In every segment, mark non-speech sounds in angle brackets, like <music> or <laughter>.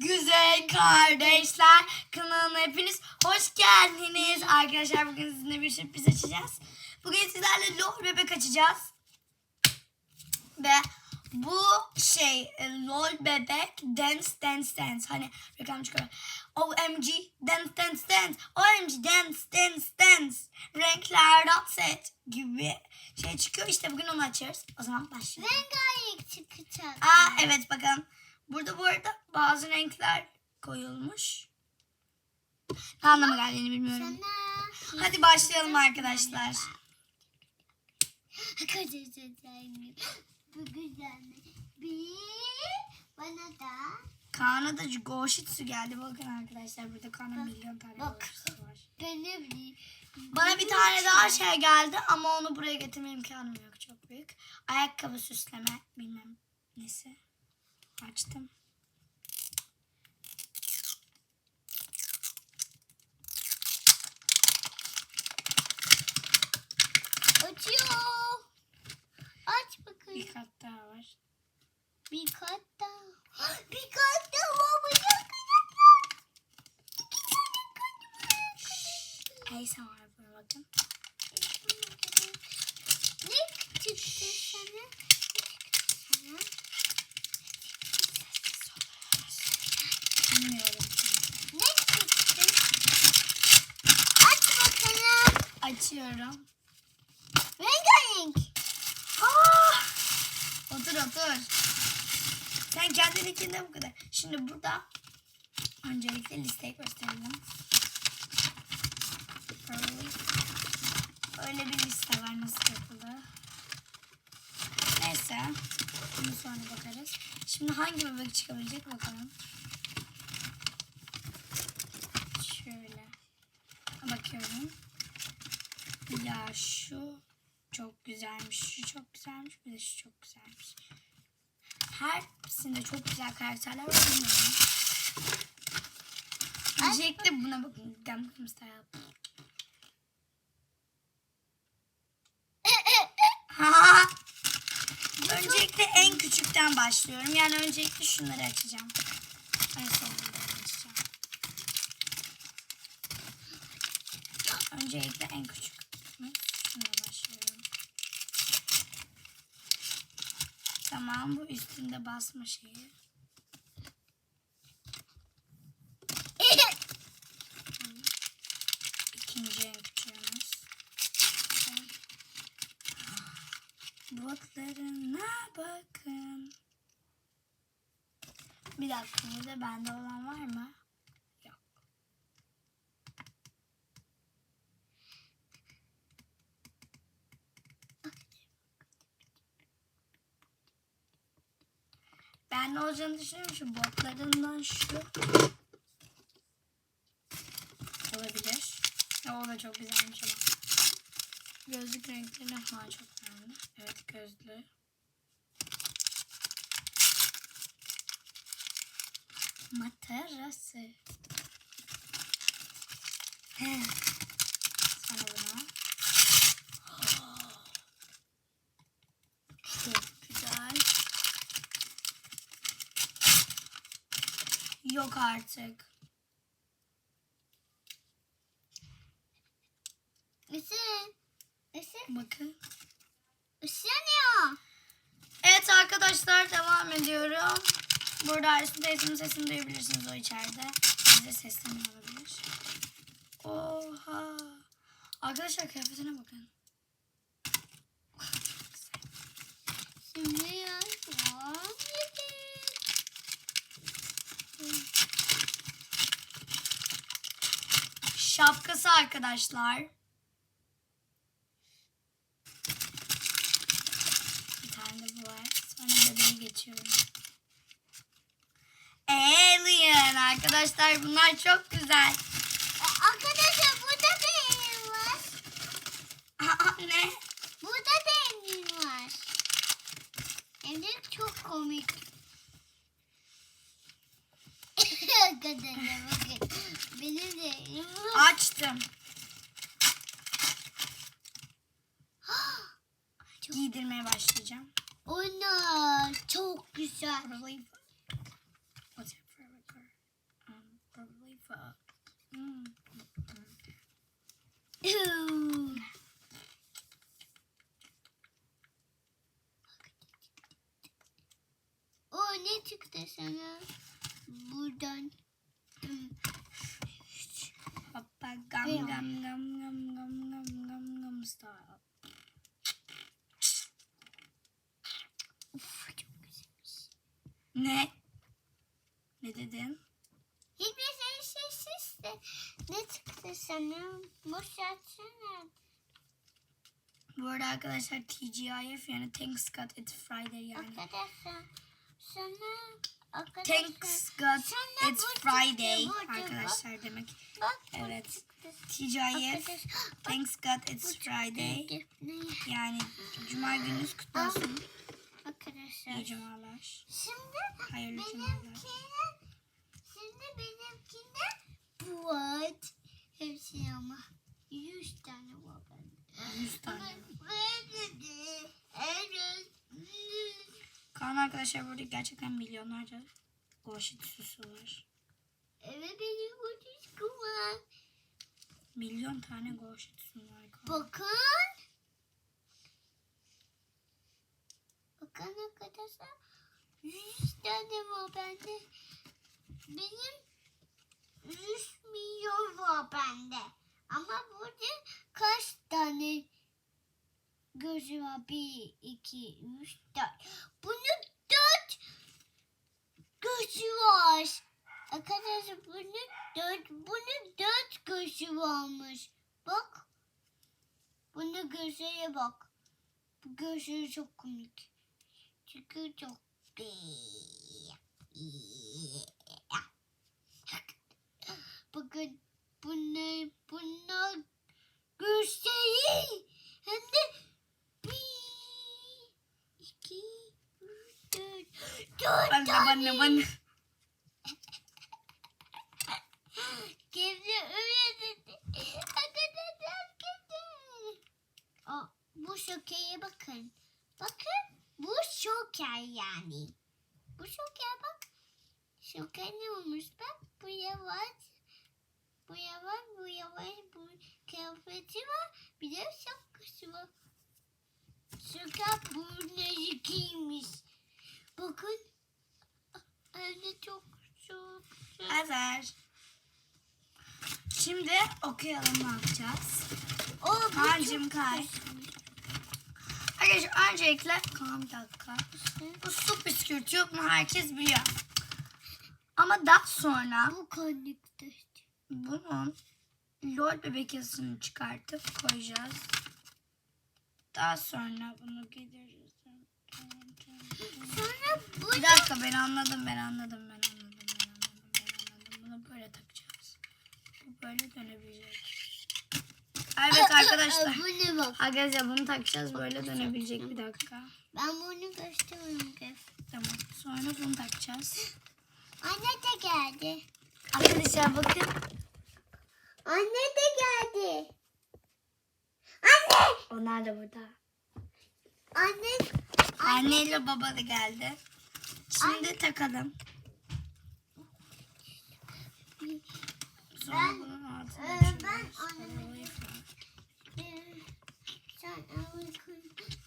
Güzel kardeşler kanalına hepiniz hoş geldiniz. Arkadaşlar bugün sizinle bir sürpriz açacağız. Bugün sizlerle LOL bebek açacağız. Ve bu şey e, LOL bebek dance dance dance. Hani reklam çıkıyor. OMG dance dance dance. OMG dance dance dance. Renkler dans et gibi şey çıkıyor. İşte bugün onu açıyoruz. O zaman başlayalım. Rengarenk çıkacak. Aa evet bakın. Burada bu arada bazı renkler koyulmuş. Ne anlama geldiğini bilmiyorum. Sana Hadi başlayalım arkadaşlar. <gasps> <gasps> Bu güzel mi? Bir bana da Kaan'a da Goşitsu geldi. Bakın arkadaşlar burada Kaan'ın milyon tane Bak. Var. benim Bana bir tane daha şey geldi ama onu buraya getirme imkanım yok. Çok büyük. Ayakkabı süsleme bilmem nesi. Açtım. açıyor. Aç bakalım. Bir kat daha var. Bir kat daha. <gasps> Bir kat daha baba çok Neyse var buna bakın. Ne çıktı sana? Ne çıktı Bilmiyorum. Ne çıktı? Aç bakalım. Açıyorum. Rengarenk. Aa! Otur otur. Sen kendininkinde bu kadar. Şimdi burada öncelikle listeyi gösterelim. Öyle bir liste var nasıl yapıldı. Neyse. Bunu sonra bakarız. Şimdi hangi bebek çıkabilecek bakalım. Bakıyorum. Ya şu çok güzelmiş. Şu çok güzelmiş. Bir de şu çok güzelmiş. Hepsinde çok güzel karakterler var. Bilmiyorum. Öncelikle buna bakın. Gangnam Style. Ha! Öncelikle en küçükten başlıyorum. Yani öncelikle şunları açacağım. En sonunda açacağım. Öncelikle en küçük. Şuna başlıyorum. Tamam bu üstünde basma şeyi. <laughs> İkinci en küçüğümüz. Botlarına bakın. Bir dakika burada bende olan var mı? Yok. Ne olacağını düşünüyorum şu botlarından şu olabilir. Ya, o da çok güzelmiş ama. Gözlük renkleri ha çok beğendim. Evet gözlü. Matarası. He. Sonra buna. Çok güzel. Yok artık. Isın. Isın. Bakın. Isınıyor. Evet arkadaşlar devam ediyorum. Burada Aysun teyzemin sesini duyabilirsiniz o içeride. Size sesleniyor olabilir. Oha. Arkadaşlar kıyafetine bakın. Şimdi ya. Şapkası arkadaşlar. Bir tane de bu var. Sonra bebeğe geçiyorum. Alien arkadaşlar bunlar çok güzel. Arkadaşlar burada benim var. Aa, ne? Burada benim var. Hem de çok komik. arkadaşlar bakın. Açtım. <gasps> Giydirmeye başlayacağım. Ona çok güzel. <laughs> O ne çıktı sana? Buradan Hoppa gam gam gam gam gam gam gam gam style. Uf, çok güzelmiş. Ne? Ne dedin? Hiçbir şey sessiz de ne çıktı sana? Boş açsana. Bu arada arkadaşlar TGIF yani Thanks God It's Friday yani. Arkadaşlar sana. Thanks God It's Friday arkadaşlar demek. Evet. Arkadaş- Thanks God It's Friday. Yani Cuma gününüz kutlu olsun. Arkadaşlar. İyi cumalar. Şimdi Hayırlı cumalar. benimkine şimdi benimkine bu var. Hepsi ama 100 tane var bende. 100 tane. Böyle de evet. Kaan arkadaşlar burada gerçekten milyonlarca goşit süsü var. Evet benim bu disco var. Milyon tane goşit süsü var. Kaan. Bakın. Bakın arkadaşlar. 100 tane var bende. Benim 100 milyon var bende. Ama burada kaç tane gözü var? 1, 2, 3, 4. Bunun 4 gözü var. Arkadaşlar bunun 4, bunun 4 gözü varmış. Bak. Bunun gözlere bak. Bu gözleri çok komik. Çünkü çok <laughs> Bakın bunlar bunlar gözleri hem de bir iki üç dört dört Bana tane. bana bana. Kimse öyle dedi. Arkadaşlar kötü. Aa, bu şokeye bakın. Bu şoker yani. Bu şoker bak. Şoker ne olmuş bak. Bu yavaş. Bu yavaş, bu yavaş, bu kıyafeti var. Bir de şapkası var. Şoker burnları giymiş. Bakın. De çok çok çok. Hazır. Şimdi okuyalım ne yapacağız. O kay. hoşmuş. Arkadaşlar öncelikle Kaan bir dakika. Bu su püskürtü yok mu herkes biliyor. Ama daha sonra Bu konukta. bunun lol bebek yazısını çıkartıp koyacağız. Daha sonra bunu geliriz. Sonra bu Bir dakika ben anladım ben anladım ben anladım ben anladım ben anladım. Bunu böyle takacağız. Bu böyle dönebilecek. Evet arkadaşlar. Bu ne bak. Arkadaşlar bunu takacağız böyle dönebilecek bir dakika. Ben bunu gösteriyorum. Tamam. Sonra bunu takacağız. Anne de geldi. Arkadaşlar bakın. Anne de geldi. Anne. Onlar da burada. Anne. Anne ile baba da geldi. Şimdi takalım. Sonra bunun altına şöyle ben şöyle annemi- falan. Ee, Sen uyku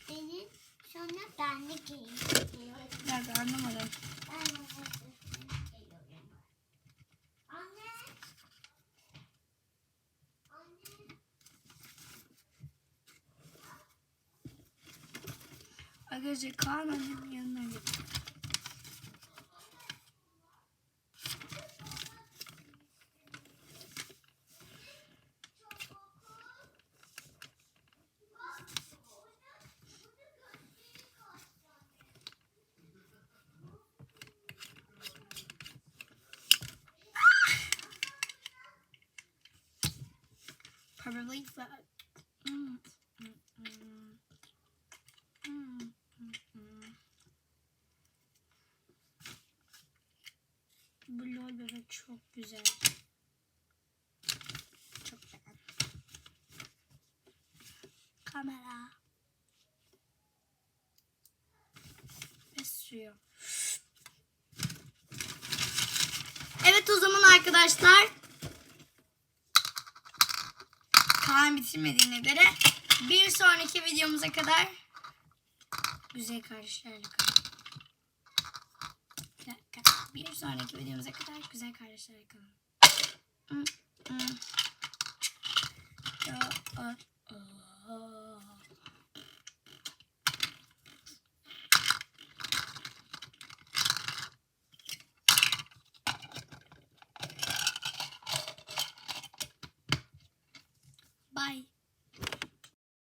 benim. Sonra ben de geliyorum. Dakika anlamadım. Ben. Anne. Arkadaşlar Kaan annemin Mm, mm. Bu lol bebek çok güzel. Çok güzel. Kamera. Ve. Evet o zaman arkadaşlar. Kaan bitirmediğine göre bir sonraki videomuza kadar güzel kardeşlerle kalın. Bir sonraki videomuza kadar güzel kardeşler kalın.